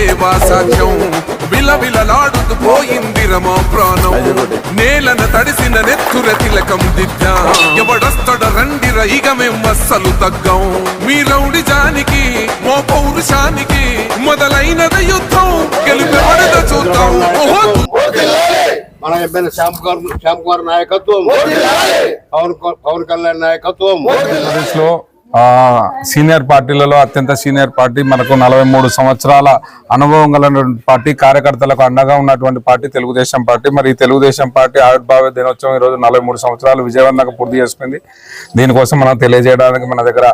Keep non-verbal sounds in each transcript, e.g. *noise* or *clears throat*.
లేవా సాధ్యం విలవిలలాడుతూ పోయింది రమా ప్రాణం. నేలన తడిసిన నెత్తుర తిలకం దిద్దా. ఎవడొస్తడ రండిర ఇక మేం అస్సలు తగ్గం. మీ రౌడి జానికి మో పౌరుషానికి మొదలైనద యుద్ధం. గెలుపెవడద చూద్దాం. మన ఎమ్మెల్యే శ్యామ్ కుమార్ శ్యామ్ కుమార్ నాయకత్వం. పవన్ పవన్ కళ్యాణ్ నాయకత్వం. లో సీనియర్ పార్టీలలో అత్యంత సీనియర్ పార్టీ మనకు నలభై మూడు సంవత్సరాల అనుభవం గల పార్టీ కార్యకర్తలకు అండగా ఉన్నటువంటి పార్టీ తెలుగుదేశం పార్టీ. మరి ఈ తెలుగుదేశం పార్టీ ఆవిర్భావ దినోత్సవం ఈరోజు రోజు నలభై మూడు సంవత్సరాలు విజయవంతంగా పూర్తి చేసుకుంది. దీనికోసం మనం తెలియజేయడానికి మన దగ్గర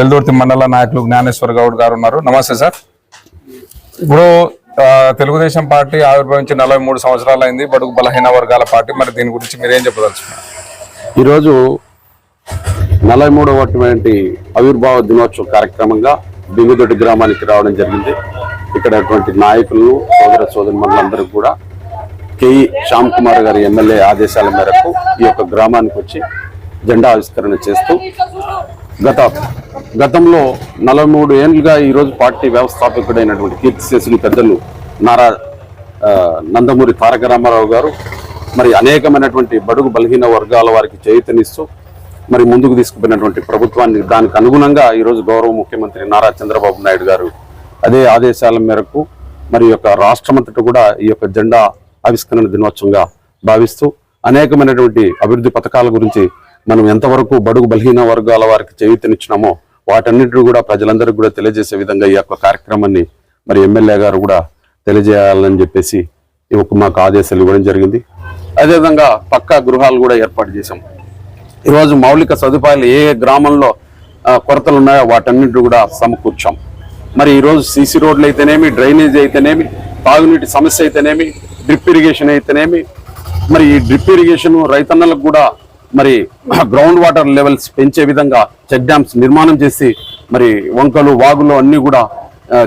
వెల్దుర్తి మండల నాయకులు జ్ఞానేశ్వర్ గౌడ్ గారు ఉన్నారు. నమస్తే సార్. ఇప్పుడు తెలుగుదేశం పార్టీ ఆవిర్భవించి నలభై మూడు సంవత్సరాలు అయింది. బడుగు బలహీన వర్గాల పార్టీ. మరి దీని గురించి మీరేం చెప్పదలుచుకున్నారు? ఈరోజు నలభై మూడవటువంటి ఆవిర్భావ దినోత్సవ కార్యక్రమంగా బింగుదొడ్డి గ్రామానికి రావడం జరిగింది. ఇక్కడటువంటి నాయకులను సోదర సోదరి మనులందరూ కూడా కేఈ శ్యామ్ కుమార్ గారి ఎమ్మెల్యే ఆదేశాల మేరకు ఈ యొక్క గ్రామానికి వచ్చి జెండా ఆవిష్కరణ చేస్తూ గత గతంలో నలభై మూడు ఏళ్ళుగా ఈరోజు పార్టీ వ్యవస్థాపకుడైనటువంటి కీర్తిశేషులు పెద్దలు నారా నందమూరి తారక రామారావు గారు మరి అనేకమైనటువంటి బడుగు బలహీన వర్గాల వారికి చేయుతనిస్తూ మరి ముందుకు తీసుకుపోయినటువంటి ప్రభుత్వాన్ని దానికి అనుగుణంగా ఈరోజు గౌరవ ముఖ్యమంత్రి నారా చంద్రబాబు నాయుడు గారు అదే ఆదేశాల మేరకు మరి యొక్క రాష్ట్రమంతటా కూడా ఈ యొక్క జెండా ఆవిష్కరణ దినోత్సవంగా భావిస్తూ అనేకమైనటువంటి అభివృద్ధి పథకాల గురించి మనం ఎంతవరకు బడుగు బలహీన వర్గాల వారికి చేయూతనిచ్చినామో వాటన్నిటిని కూడా ప్రజలందరికీ కూడా తెలియజేసే విధంగా ఈ యొక్క కార్యక్రమాన్ని మరి ఎమ్మెల్యే గారు కూడా తెలియజేయాలని చెప్పేసి ఈ యొక్క మాకు ఆదేశాలు ఇవ్వడం జరిగింది. అదేవిధంగా పక్కా గృహాలు కూడా ఏర్పాటు చేశాం. ఈరోజు మౌలిక సదుపాయాలు ఏ గ్రామంలో కొరతలు ఉన్నాయో వాటన్నింటి కూడా సమకూర్చాం. మరి ఈరోజు సీసీ రోడ్లు అయితేనేమి డ్రైనేజ్ అయితేనేమి తాగునీటి సమస్య అయితేనేమి డ్రిప్ ఇరిగేషన్ అయితేనేమి మరి ఈ డ్రిప్ ఇరిగేషన్ రైతన్నలకు కూడా మరి *clears throat* గ్రౌండ్ వాటర్ లెవెల్స్ పెంచే విధంగా చెక్ డ్యామ్స్ నిర్మాణం చేసి మరి వంకలు వాగులు అన్నీ కూడా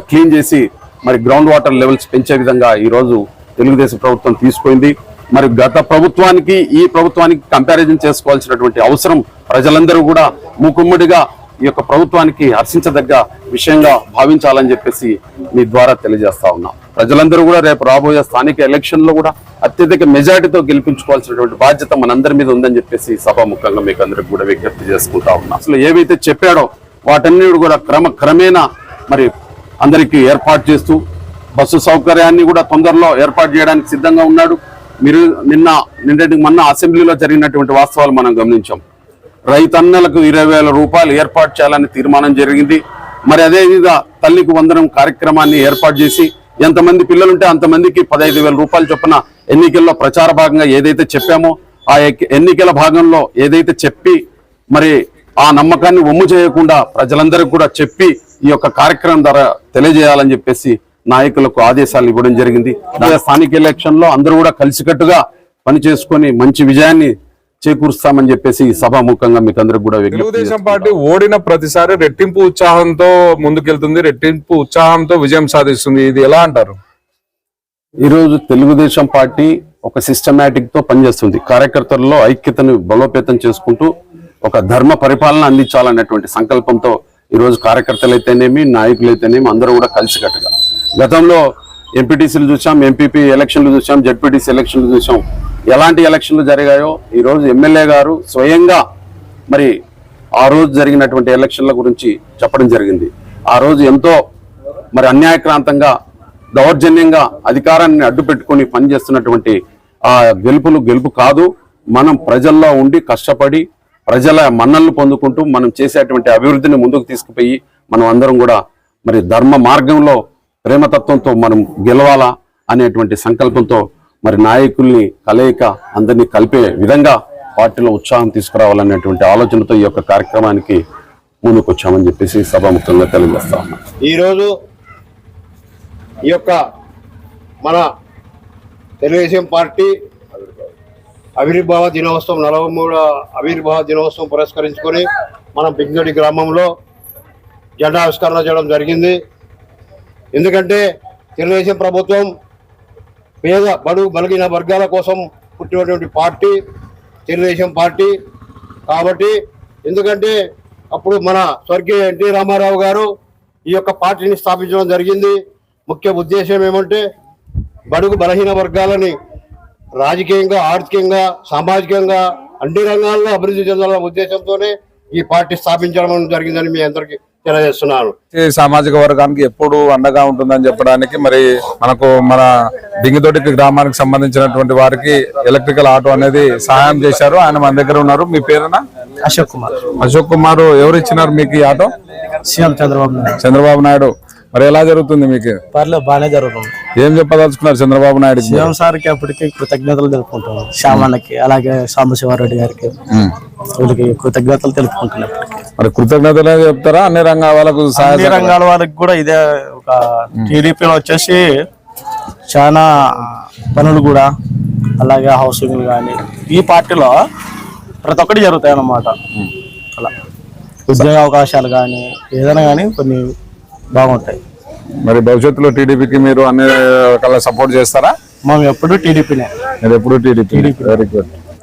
క్లీన్ చేసి మరి గ్రౌండ్ వాటర్ లెవెల్స్ పెంచే విధంగా ఈరోజు తెలుగుదేశం ప్రభుత్వం తీసుకుంది. మరి గత ప్రభుత్వానికి ఈ ప్రభుత్వానికి కంపారిజన్ చేసుకోవాల్సినటువంటి అవసరం ప్రజలందరూ కూడా మూకుమ్మడిగా ఈ యొక్క ప్రభుత్వానికి హర్షించదగ్గ విషయంగా భావించాలని చెప్పేసి మీ ద్వారా తెలియజేస్తా ఉన్నాం. ప్రజలందరూ కూడా రేపు రాబోయే స్థానిక ఎలక్షన్లో కూడా అత్యధిక మెజారిటీతో గెలిపించుకోవాల్సినటువంటి బాధ్యత మనందరి మీద ఉందని చెప్పేసి సభాముఖంగా మీకు అందరికి కూడా విజ్ఞప్తి చేసుకుంటా ఉన్నాం. అసలు ఏవైతే చెప్పాడో వాటన్నిటి కూడా క్రమ క్రమేణా మరి అందరికీ ఏర్పాటు చేస్తూ బస్సు సౌకర్యాన్ని కూడా తొందరలో ఏర్పాటు చేయడానికి సిద్ధంగా ఉన్నాడు. మీరు నిన్న నిన్నటి మొన్న అసెంబ్లీలో జరిగినటువంటి వాస్తవాలు మనం గమనించాం. రైతన్నలకు ఇరవై వేల రూపాయలు ఏర్పాటు చేయాలని తీర్మానం జరిగింది. మరి అదేవిధంగా తల్లికి వందనం కార్యక్రమాన్ని ఏర్పాటు చేసి ఎంతమంది పిల్లలుంటే అంతమందికి పదహైదు వేల రూపాయలు చొప్పున ఎన్నికల్లో ప్రచార భాగంగా ఏదైతే చెప్పామో ఆ ఎన్నికల భాగంలో ఏదైతే చెప్పి మరి ఆ నమ్మకాన్ని ఒమ్ము చేయకుండా ప్రజలందరికీ కూడా చెప్పి ఈ యొక్క కార్యక్రమం ద్వారా తెలియజేయాలని చెప్పేసి నాయకులకు ఆదేశాలు ఇవ్వడం జరిగింది. స్థానిక ఎలక్షన్లో అందరూ కూడా కలిసికట్టుగా పని చేసుకొని మంచి విజయాన్ని చేకూరుస్తామని చెప్పేసి సభాముఖంగా మీకు అందరికి కూడా తెలుగుదేశం పార్టీ ఓడిన ప్రతిసారి రెట్టింపు ఉత్సాహంతో ముందుకెళ్తుంది రెట్టింపు ఉత్సాహంతో విజయం సాధిస్తుంది. ఇది ఎలా అంటారు? ఈరోజు తెలుగుదేశం పార్టీ ఒక సిస్టమేటిక్తో పనిచేస్తుంది. కార్యకర్తల్లో ఐక్యతను బలోపేతం చేసుకుంటూ ఒక ధర్మ పరిపాలన అందించాలనేటువంటి సంకల్పంతో ఈరోజు కార్యకర్తలు అయితేనేమి నాయకులు అయితేనేమి అందరూ కూడా కలిసికట్టుగా గతంలో ఎంపీటీసీలు చూసాం ఎంపీపీ ఎలక్షన్లు చూసాం జడ్పీటీసీ ఎలక్షన్లు చూసాం. ఎలాంటి ఎలక్షన్లు జరిగాయో ఈరోజు ఎమ్మెల్యే గారు స్వయంగా మరి ఆ రోజు జరిగినటువంటి ఎలక్షన్ల గురించి చెప్పడం జరిగింది. ఆ రోజు ఎంతో మరి అన్యాయక్రాంతంగా దౌర్జన్యంగా అధికారాన్ని అడ్డు పెట్టుకొని పనిచేస్తున్నటువంటి ఆ గెలుపులు గెలుపు కాదు. మనం ప్రజల్లో ఉండి కష్టపడి ప్రజల మన్నలను పొందుకుంటూ మనం చేసేటువంటి అభివృద్ధిని ముందుకు తీసుకుపోయి మనం అందరం కూడా మరి ధర్మ మార్గంలో ప్రేమతత్వంతో మనం గెలవాలా అనేటువంటి సంకల్పంతో మరి నాయకుల్ని కలయిక అందరినీ కలిపే విధంగా పార్టీలో ఉత్సాహం తీసుకురావాలనేటువంటి ఆలోచనతో ఈ యొక్క కార్యక్రమానికి ముందుకొచ్చామని చెప్పేసి సభాముఖంగా తెలియజేస్తా ఉన్నాం. ఈరోజు ఈ యొక్క మన తెలుగుదేశం పార్టీ ఆవిర్భావ దినోత్సవం నలభై మూడు ఆవిర్భావ దినోత్సవం పురస్కరించుకొని మనం బిగ్నడి గ్రామంలో జెండా ఆవిష్కరణ చేయడం జరిగింది. ఎందుకంటే తెలుగుదేశం ప్రభుత్వం పేద బడు బలిగిన వర్గాల కోసం పుట్టినటువంటి పార్టీ తెలుగుదేశం పార్టీ. కాబట్టి ఎందుకంటే అప్పుడు మన స్వర్గీయ ఎన్టీ రామారావు గారు ఈ యొక్క పార్టీని స్థాపించడం జరిగింది. ముఖ్య ఉద్దేశం ఏమంటే బడుగు బలహీన వర్గాలని రాజకీయంగా ఆర్థికంగా సామాజికంగా అన్ని రంగాల్లో అభివృద్ధి చెందాలన్న ఉద్దేశంతోనే ఈ పార్టీ స్థాపించడం జరిగిందని మీ అందరికీ తెలియజేస్తున్నాను ఈ సామాజిక వర్గానికి ఎప్పుడు అండగా ఉంటుందని చెప్పడానికి మరి మనకు మన డింగితోటి గ్రామానికి సంబంధించినటువంటి వారికి ఎలక్ట్రికల్ ఆటో అనేది సహాయం చేశారు. ఆయన మన దగ్గర ఉన్నారు. మీ పేరున అశోక్ కుమార్. అశోక్ కుమార్ ఎవరు ఇచ్చినారు మీకు ఈ ఆటో? సీఎం చంద్రబాబు నాయుడు. చంద్రబాబు నాయుడు. మరి ఎలా జరుగుతుంది మీకు? పర్లేదు బాగానే జరుగుతుంది. ఏం చెప్పదలుచుకున్నారు చంద్రబాబు నాయుడు సీఎం సార్కి అప్పటికి కృతజ్ఞతలు తెలుపుకుంటున్నాం. శ్యామన్నకి అలాగే సాంబశివారెడ్డి గారికి. వీళ్ళకి కృతజ్ఞతలు తెలుపుకుంటున్నాం. మరి కృతజ్ఞతలే చెప్తారా? అన్ని రంగాల వాళ్ళకు అన్ని రంగాల వారికి కూడా ఇదే ఒక టీడీపీలో వచ్చేసి చాలా పనులు కూడా అలాగే హౌసింగ్ కానీ ఈ పార్టీలో ప్రతి ఒక్కటి జరుగుతాయి అన్నమాట అలా. ఉద్యోగ అవకాశాలు కానీ ఏదైనా కానీ కొన్ని బాగుంటాయి. మరి భవిష్యత్తులో టీడీపీకి మీరు అన్ని రకాల సపోర్ట్ చేస్తారా? మేము ఎప్పుడు టీడీపీనే. మీరు ఎప్పుడు టీడీపీ వెరీ గుడ్